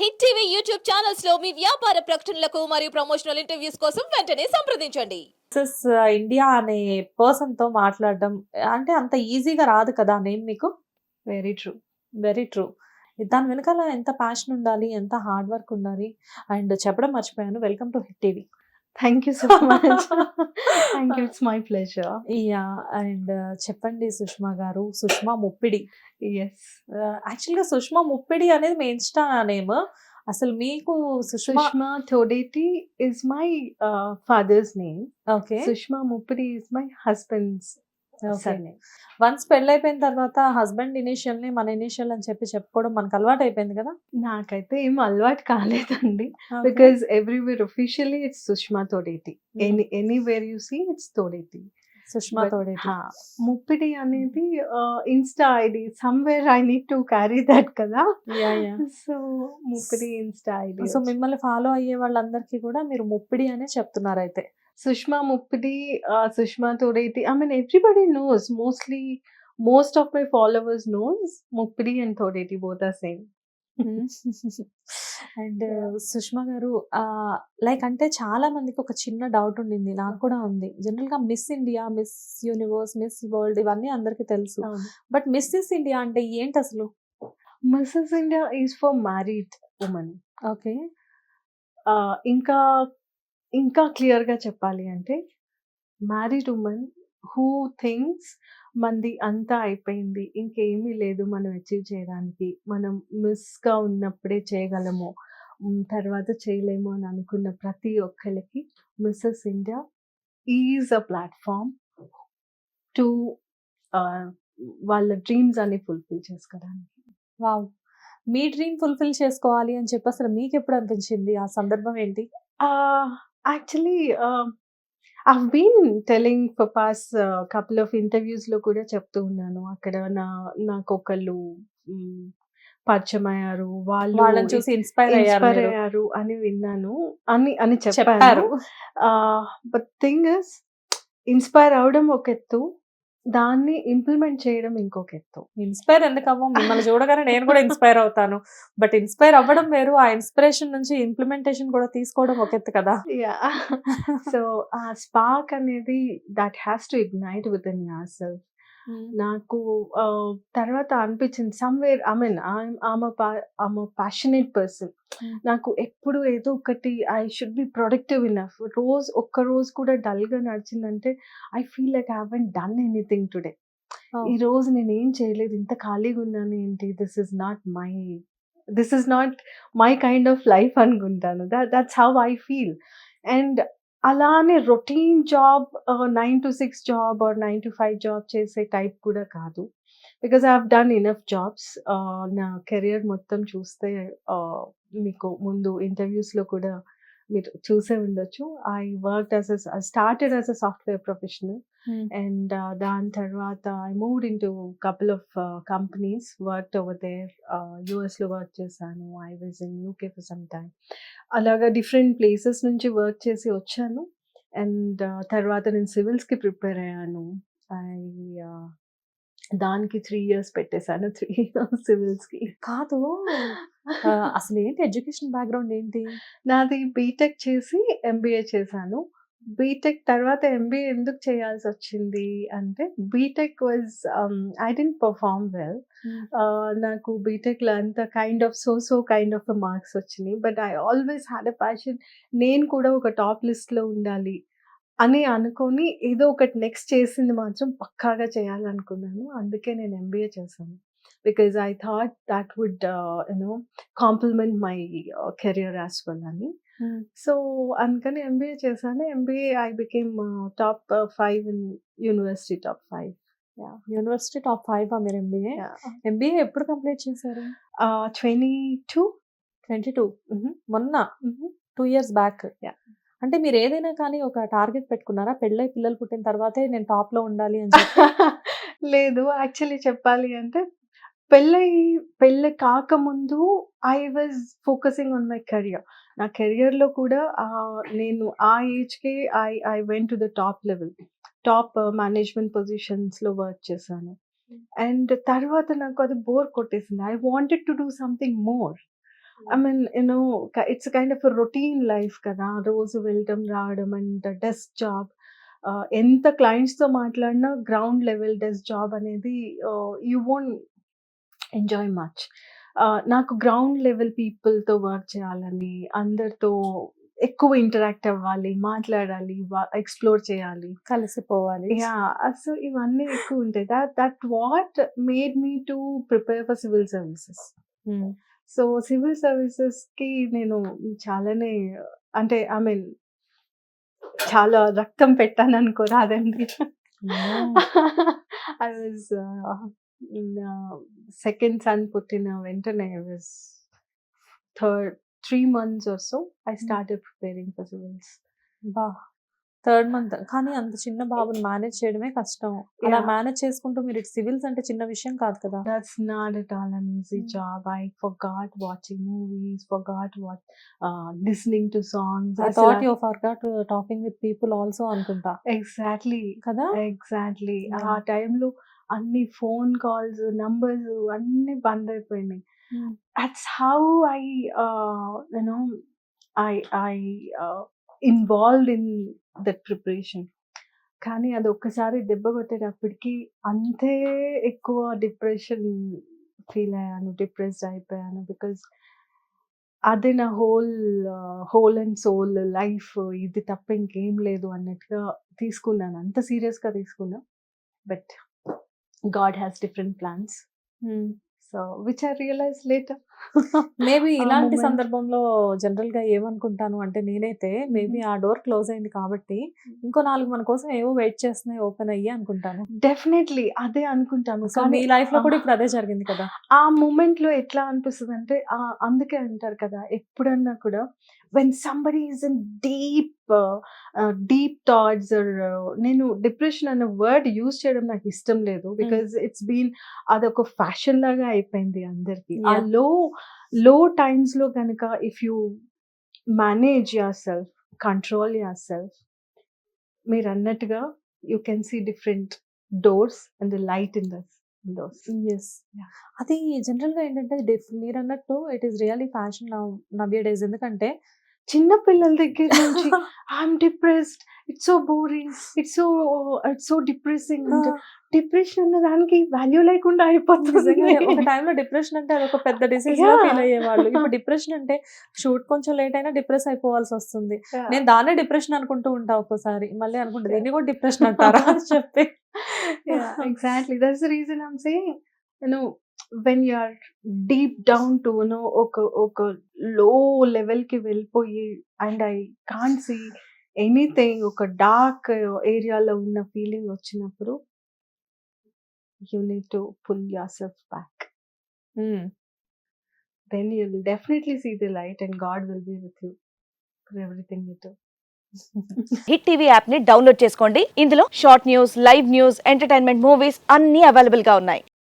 Hit TV YouTube ఛానల్స్లో మీ వ్యాపార ప్రకటనలకు మరియు ప్రమోషనల్ ఇంటర్వ్యూస్ కోసం వెంటనే సంప్రదించండి. వర్సెస్ ఇండియా uh, అనే పర్సన్తో మాట్లాడడం అంటే అంత ఈజీగా రాదు కదా నేమ్ మీకు? వెరీ ట్రూ వెరీ ట్రూ దాని వెనకాల ఎంత ప్యాషన్ ఉండాలి ఎంత హార్డ్ వర్క్ ఉండాలి అండ్ చెప్పడం మర్చిపోయాను. Welcome to hit TV thank you so much thank you it's my pleasure yeah and చెప్పండి సుష్మా గారు. సుష్మా ముప్పిడి. ఎస్ యాక్చువల్గా సుష్మా ముప్పిడి అనేది మీ ఇన్స్టా నేమ్. అసలు మీకు Sushma Thodeti is my father's name okay Sushma Muppidi is my husband's ones పెళ్ళైపోయిన తర్వాత husband ఇనిషియల్ని మన initial అని చెప్పి చెప్పుకోవడం మనకు అలవాటు అయిపోయింది కదా? నాకైతే ఏం అలవాటు కాలేదండి. Because everywhere officially it's Sushma Thodeti. Any anywhere you see it's Thodeti. Sushma Thode Muppidi అనేది insta ID somewhere I need to carry that కదా? So Muppidi insta ID so మిమ్మల్ని ఫాలో అయ్యే వాళ్ళందరికీ కూడా మీరు ముప్పిడి అనే చెప్తున్నారు అయితే Sushma Muppidi Sushma Thodeti I mean everybody knows mostly most of my followers knows Muppidi and Thodeti both are same and Sushma garu like అంటే చాలా మందికి ఒక చిన్న డౌట్ ఉండింది నాకు కూడా ఉంది. జనరల్గా Miss India Miss Universe Miss World ఇవన్నీ అందరికీ తెలుసు. బట్ మిస్సెస్ ఇండియా అంటే ఏంటి అసలు? Mrs India is for married women okay ఇంకా ఇంకా క్లియర్గా చెప్పాలి అంటే మ్యారీడ్ ఉమెన్ హూ థింగ్స్ మంది అంతా అయిపోయింది. ఇంకేమీ లేదు మనం అచీవ్ చేయడానికి. మనం మిస్గా ఉన్నప్పుడే చేయగలము. తర్వాత చేయలేము అని అనుకున్న ప్రతి ఒక్కరికి Mrs India is a platform to వాళ్ళ డ్రీమ్స్ అన్ని ఫుల్ఫిల్ చేసుకోవడానికి. వావ్! మీ డ్రీమ్ ఫుల్ఫిల్ చేసుకోవాలి అని చెప్పి అసలు మీకు ఎప్పుడు అనిపించింది? ఆ సందర్భం ఏంటి? Uh, actually, uh, I've been telling for past uh, couple of interviews లో కూడా చెప్తూ ఉన్నాను. అక్కడ నా నాకు ఒకళ్ళు మ్, పరిచయం అయ్యారు వాళ్ళు వాళ్ళని చూసి ఇన్స్పైర్ అయ్యారు ఇన్స్పైర్ మీరు. అయ్యారు అని విన్నాను. అని అని చెప్పారు. చెప్పారు బట్ థింగ్ ఇస్ ఇన్స్పైర్ అవడం ఒక ఎత్తు. దాన్ని ఇంప్లిమెంట్ చేయడం ఇంకొక ఎత్తు. ఇన్స్పైర్ ఎందుకు అవ్వం మిమ్మల్ని చూడగానే నేను కూడా ఇన్స్పైర్ అవుతాను. బట్ ఇన్స్పైర్ అవ్వడం వేరు ఆ ఇన్స్పిరేషన్ నుంచి ఇంప్లిమెంటేషన్ కూడా తీసుకోవడం ఒక ఎత్తు కదా. సో ఆ స్పార్క్ అనేది that has to ignite within yourself నాకు తర్వాత అనిపించింది సమ్వేర్ ఐ మీన్ ఆమె ఆమె ప్యాషనేట్ పర్సన్. నాకు ఎప్పుడు ఏదో ఒకటి I should be productive enough. రోజు ఒక్క రోజు కూడా డల్గా నడిచిందంటే I feel like I haven't done anything today. ఈ రోజు నేను ఏం చేయలేదు ఇంత ఖాళీగా ఉన్నాను ఏంటి? This is not my this is not my kind of life అనుకుంటాను. That's how I feel. And అలానే routine job nine to six job or nine to five job చేసే టైప్ కూడా కాదు. Because I have done enough jobs నా career మొత్తం చూస్తే మీకు ముందు ఇంటర్వ్యూస్లో కూడా మీరు చూసే ఉండొచ్చు. I work as started as a software professional and దాని తర్వాత I moved in to couple of companies work over there యూఎస్లో వర్క్ చేశాను. I was in UK for some time అలాగా డిఫరెంట్ ప్లేసెస్ నుంచి వర్క్ చేసి వచ్చాను. అండ్ తర్వాత నేను సివిల్స్కి ప్రిపేర్ అయ్యాను. ఐ దానికి త్రీ ఇయర్స్ పెట్టేశాను త్రీ సివిల్స్కి. కాదు. ఆ, అసలు ఏంటి ఎడ్యుకేషన్ బ్యాక్గ్రౌండ్ ఏంటి? నాది బీటెక్ చేసి ఎంబీఏ చేశాను. బీటెక్ తర్వాత ఎంబీఏ ఎందుకు చేయాల్సి వచ్చింది అంటే BTech was I didn't perform well. నాకు బీటెక్లో అంత kind of so so kind of marks వచ్చినాయి. But I always had a passion. నేను కూడా ఒక టాప్ లిస్ట్లో ఉండాలి. అని అనుకొని ఏదో ఒకటి నెక్స్ట్ చేసింది మాత్రం పక్కాగా చేయాలనుకున్నాను. అందుకే నేను ఎంబీఏ చేశాను. Because I thought that would you know complement my career as well అని. సో అందుకని ఎంబీఏ చేశాను. MBA I became top five in university top five university top five మీరు ఎంబీఏ ఎంబీఏ ఎప్పుడు కంప్లీట్ చేశారు? ట్వంటీ టూ ట్వంటీ టూ మొన్న? Two years back Yeah. అంటే మీరు ఏదైనా కానీ ఒక టార్గెట్ పెట్టుకున్నారా? పెళ్ళై పిల్లలు పుట్టిన తర్వాతే నేను టాప్లో ఉండాలి అని లేదు. యాక్చువల్లీ చెప్పాలి అంటే పెళ్ళై పెళ్ళి కాకముందు I was focusing on my career. నా కెరియర్లో కూడా ఆ, నేను ఆ ఏజ్కే I I went to the top level. Top management పొజిషన్స్లో work చేశాను. అండ్ తర్వాత నాకు అది బోర్ కొట్టేసింది. I wanted to do something more. I mean you know it's kind of routine life కదా. రోజు వెళ్ళటం రావడం అండ్ డెస్క్ జాబ్ ఎంత క్లయింట్స్తో మాట్లాడినా గ్రౌండ్ లెవెల్ డెస్క్ జాబ్ అనేది యూ వోంట్ ఎంజాయ్ మచ్ నాకు గ్రౌండ్ లెవెల్ పీపుల్తో వర్క్ చేయాలని అందరితో ఎక్కువ ఇంటరాక్ట్ అవ్వాలి మాట్లాడాలి ఎక్స్ప్లోర్ చేయాలి. కలిసిపోవాలి. యా సో ఇవన్నీ ఎక్కువ ఉంటాయి. That that what made me to prepare for civil services. So civil సర్వీసెస్కి నేను చాలానే అంటే ఐ మీన్ చాలా రక్తం పెట్టాను అనుకో రాదండి. ఐ వాజ్ సెకండ్ సన్ పుట్టిన వెంటనే I was third three months or so I started preparing for civils. బా! థర్డ్ మంత్ కానీ అంత చిన్న బాబుని మేనేజ్ చేయడమే కష్టం అలా. మేనేజ్ చేసుకుంటూ మీరు సివిల్స్ అంటే చిన్న విషయం కాదు కదా That's not at all an easy Mm. job. I forgot watching movies, forgot what uh, listening to songs. I thought you forgot talking with people also అనుకుంటా Exactly. కదా ఎగ్జాక్ట్లీ ఆ. టైంలో అన్ని ఫోన్ కాల్స్ నంబర్స్ అన్ని బంద్ అయిపోయినాయి. That's how I you know I I involved in that preparation. కానీ అది ఒక్కసారి దెబ్బ కొట్టేటప్పటికి అంతే ఎక్కువ డిప్రెషన్ ఫీల్ అయ్యాను డిప్రెస్డ్ అయిపోయాను. బికాజ్ అదే నా whole whole and soul life ఇది తప్ప ఇంకేం లేదు అన్నట్టుగా తీసుకున్నాను. అంత సీరియస్గా తీసుకున్నా. But God has different plans. So which I realize later. Maybe ఇలాంటి సందర్భంలో జనరల్గా ఏమనుకుంటాను అంటే నేనైతే మేబీ ఆ డోర్ క్లోజ్ అయింది కాబట్టి ఇంకో నాలుగు మన కోసం ఏవో వెయిట్ చేస్తున్నాయి ఓపెన్ అయ్యి అనుకుంటాను. డెఫినెట్లీ అదే అనుకుంటాను. సో మీ లైఫ్లో కూడా ఇప్పుడు అదే జరిగింది కదా? ఆ మూమెంట్లో ఎట్లా అనిపిస్తుంది అంటే అందుకే అంటారు కదా ఎప్పుడన్నా కూడా when somebody is in deep deep thoughts నేను డిప్రెషన్ అనే వర్డ్ యూజ్ చేయడం నాకు ఇష్టం లేదు బికాజ్ ఇట్స్ బీన్ అదొక ఫ్యాషన్ లాగా అయిపోయింది అందరికి. ఆ. లో లో టైమ్స్లో కనుక if you manage yourself control yourself మీరు అన్నట్టుగా you can see different doors and light in the doors yes అది జనరల్గా ఏంటంటే మీరు అన్నట్టు it is really fashion nowadays ఎందుకంటే చిన్న పిల్లల దగ్గర నుంచి I'm depressed it's so boring it's so it's so depressing depression అన్న దానికి వాల్యూ లేకుండా అయిపోతుంది. ఒక టైంలో డిప్రెషన్ అంటే అదొక పెద్ద డిసీజ్గా. ఫీల్ అయ్యేవాళ్ళు. ఇప్పుడు డిప్రెషన్ అంటే షూట్ కొంచెం లేట్ అయినా డిప్రెస్ అయిపోవాల్సి వస్తుంది. నేను దాన్నే డిప్రెషన్ అనుకుంటూ ఉంటా ఒక్కోసారి. మళ్ళీ అనుకుంటా దీన్ని కూడా డిప్రెషన్ అంటారా? అని చెప్పి. Exactly that's the reason I'm saying you know when you are deep down to you know ఒక ఒక లో లెవెల్కి వెళ్ళిపోయి and I can't see anything ఒక డార్క్ ఏరియాలో ఉన్న ఫీలింగ్ వచ్చినప్పుడు you need to pull yourself back Hmm. then you'll definitely see the light and God will be with you for everything you do. Hit TV యాప్ని download చేసుకోండి ఇందులో short news live news entertainment movies అన్ని అవైలబుల్గా ఉన్నాయి